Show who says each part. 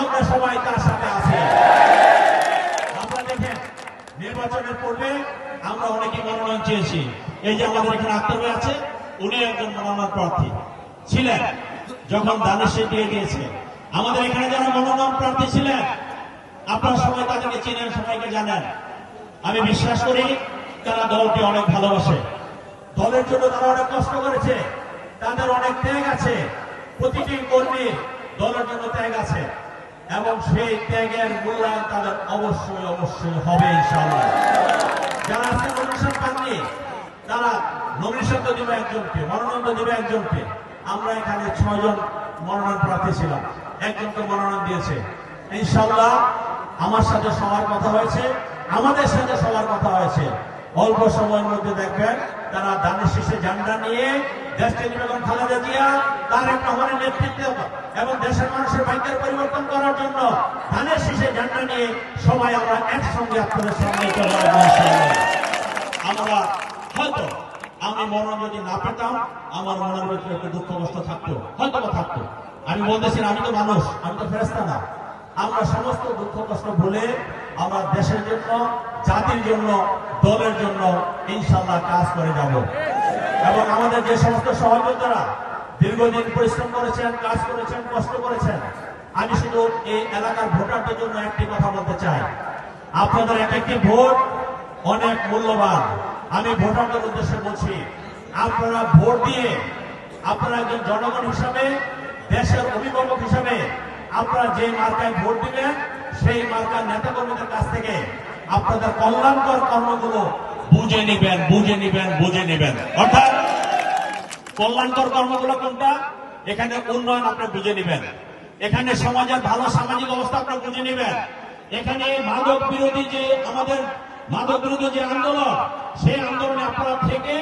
Speaker 1: আমরা সবাই তার সাথে আছি। দেখেন নির্বাচনের পূর্বে আমরা অনেকে মনোনয়ন চেয়েছি। এই যে আমাদের এখানে আছে, উনি একজন মনোনয়ন প্রার্থী ছিলেন, যখন দানের সে দিয়ে আমাদের এখানে যারা মনোনয়ন প্রার্থী ছিলেন সবাই তাদেরকে চিনেন, সবাইকে জানেন। আমি বিশ্বাস করি, তারা দলকে অনেক ভালোবাসে। দলের জন্য তারা অনেক কষ্ট করেছে, তাদের অনেক ত্যাগ আছে। প্রতিটি কর্মীর দলের জন্য ত্যাগ আছে। এবং সেই ত্যাগের মূল্যায়ন তাদের অবশ্যই অবশ্যই হবে ইনশাআল্লাহ। যারা আজকে নমিনেশন পাননি, তারা নমিনেশন দিবে একজনকে, মনোনয়ন দিবে একজনকে। আমরা এখানে ছয়জন মনোনয়ন প্রার্থী ছিলাম। একজনকে মনোনয়ন দিয়েছে। ইনশাআল্লাহ আমার সাথে সবার কথা হয়েছে, আমাদের সাথে সবার কথা হয়েছে। অল্প সময়ের মধ্যে দেখবেন, তারা দানের শীষে ঝান্ডা নিয়ে দেশকে বেগম খালেদা জিয়া, তারেক রহমানের নেতৃত্বে করার জন্য ধানের শীষে ঝান্ডা নিয়ে সবাই আমরা একসঙ্গে আপনাদের চলে আমরা হয়তো আমি মনোনয়ন যদি না পেতাম, আমার মনের ভিতরে একটু দুঃখ কষ্ট থাকতো, হয়তো বা থাকতো। আমি বলতেছি আমি তো মানুষ, আমি তো ফেরেস্তা না। আমরা সমস্ত দুঃখ কষ্ট ভুলে আমরা দেশের জন্য, জাতির জন্য, দলের জন্য ইনশাল্লাহ কাজ করে যাব। এবং আমাদের যে সমস্ত সহযোগিতারা দীর্ঘদিন পরিশ্রম করেছেন, কাজ করেছেন, কষ্ট করেছেন আমি শুধু এই এলাকার ভোটারদের জন্য একটি কথা বলতে চাই। আপনাদের এক একটি ভোট অনেক মূল্যবান। আমি ভোটারদের উদ্দেশ্যে বলছি, আপনারা ভোট দিয়ে আপনারা একজন জনগণ হিসাবে, দেশের অভিভাবক হিসাবে আপনারা যে মার্কায় ভোট দিবেন সেই মার্কার নেতা কর্মীদের কাছ থেকে আপনাদের কল্যাণকর কর্মগুলো বুঝে নিবেন বুঝে নিবেন বুঝে নিবেন। অর্থাৎ কল্যাণকর কর্মগুলো কোনটা? এখানে উন্নয়ন আপনি বুঝে নেবেন। এখানে সমাজের ভালো সামাজিক অবস্থা আপনার বুঝে নেবেন। এখানে মাদক বিরোধী যে আমাদের মাদক বিরোধী যে আন্দোলন, সেই আন্দোলনে আপনারা থেকে